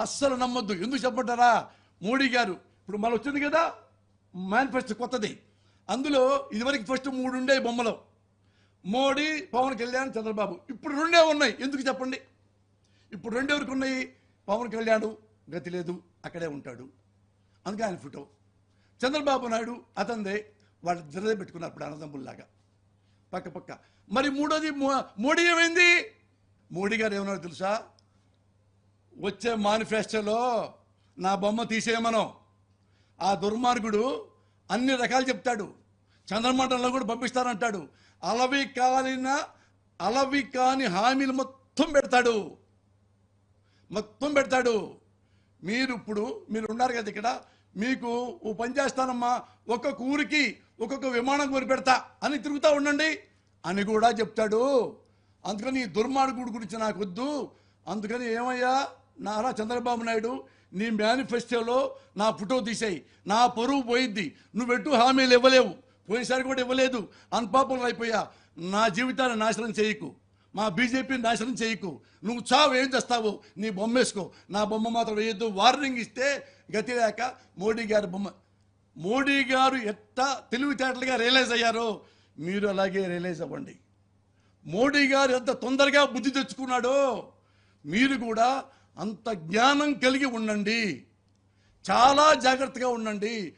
అస్సలు నమ్మొద్దు. ఎందుకు చెప్పంటారా మోడీ గారు ఇప్పుడు మళ్ళీ వచ్చింది కదా? మేనిఫెస్టో కొత్తది. అందులో ఇదివరకు ఫస్ట్ మూడు ఉండే బొమ్మలు. మోడీ పవన్ కళ్యాణ్ చంద్రబాబు. ఇప్పుడు రెండే ఉన్నాయి. ఎందుకు చెప్పండి? ఇప్పుడు రెండే వరకు ఉన్నాయి. పవన్ కళ్యాణ్ గతి లేదు. అక్కడే ఉంటాడు. అందుకే ఆయన ఫోటో. చంద్రబాబు నాయుడు అతందే వాళ్ళు జరదే పెట్టుకున్నారు ఇప్పుడు అన్నదమ్ముల్లాగా. పక్క పక్క. మరి మూడోది మోడీ ఏమైంది? మోడీ గారు ఏమన్నారో తెలుసా? వచ్చే మేనిఫెస్టోలో నా బొమ్మ తీసేయమనో. ఆ దుర్మార్గుడు అన్ని రకాలు చెప్తాడు. చంద్రమండలంలో కూడా పంపిస్తానంటాడు అలవి కాలిన అలవి కాని హామీలు మొత్తం పెడతాడు. మొత్తం పెడతాడు. మీరు ఇప్పుడు మీరు ఉన్నారు కదా ఇక్కడ మీకు ఓ పని చేస్తానమ్మా ఒక్కొక్క ఊరికి ఒక్కొక్క విమానం కొని పెడతా అని తిరుగుతూ ఉండండి అని కూడా చెప్తాడు. అందుకని ఈ దుర్మార్గుడు గురించి నాకు వద్దు. అందుకని ఏమయ్యా నారా చంద్రబాబు నాయుడు నీ మేనిఫెస్టోలో నా ఫోటో తీసేయి. నా పరువు పోయిద్ది. నువ్వెట్టు హామీలు ఇవ్వలేవు. పోయినసారి కూడా ఇవ్వలేదు. అన్పాపులర్ అయిపోయా. నా జీవితాన్ని నాశనం చేయకు. మా బీజేపీని నాశనం చేయకు. నువ్వు చావు ఏం చేస్తావు నీ బొమ్మ వేసుకో. నా బొమ్మ మాత్రం వేయొద్దు. వార్నింగ్ ఇస్తే గతి లేక మోడీ గారి బొమ్మ. మోడీ గారు ఎంత తెలివితేటలుగా రియలైజ్ అయ్యారో మీరు అలాగే రియలైజ్ అవ్వండి. మోడీ గారు ఎంత తొందరగా బుద్ధి తెచ్చుకున్నాడో మీరు కూడా అంత జ్ఞానం కలిగి ఉండండి. చాలా జాగ్రత్తగా ఉండండి.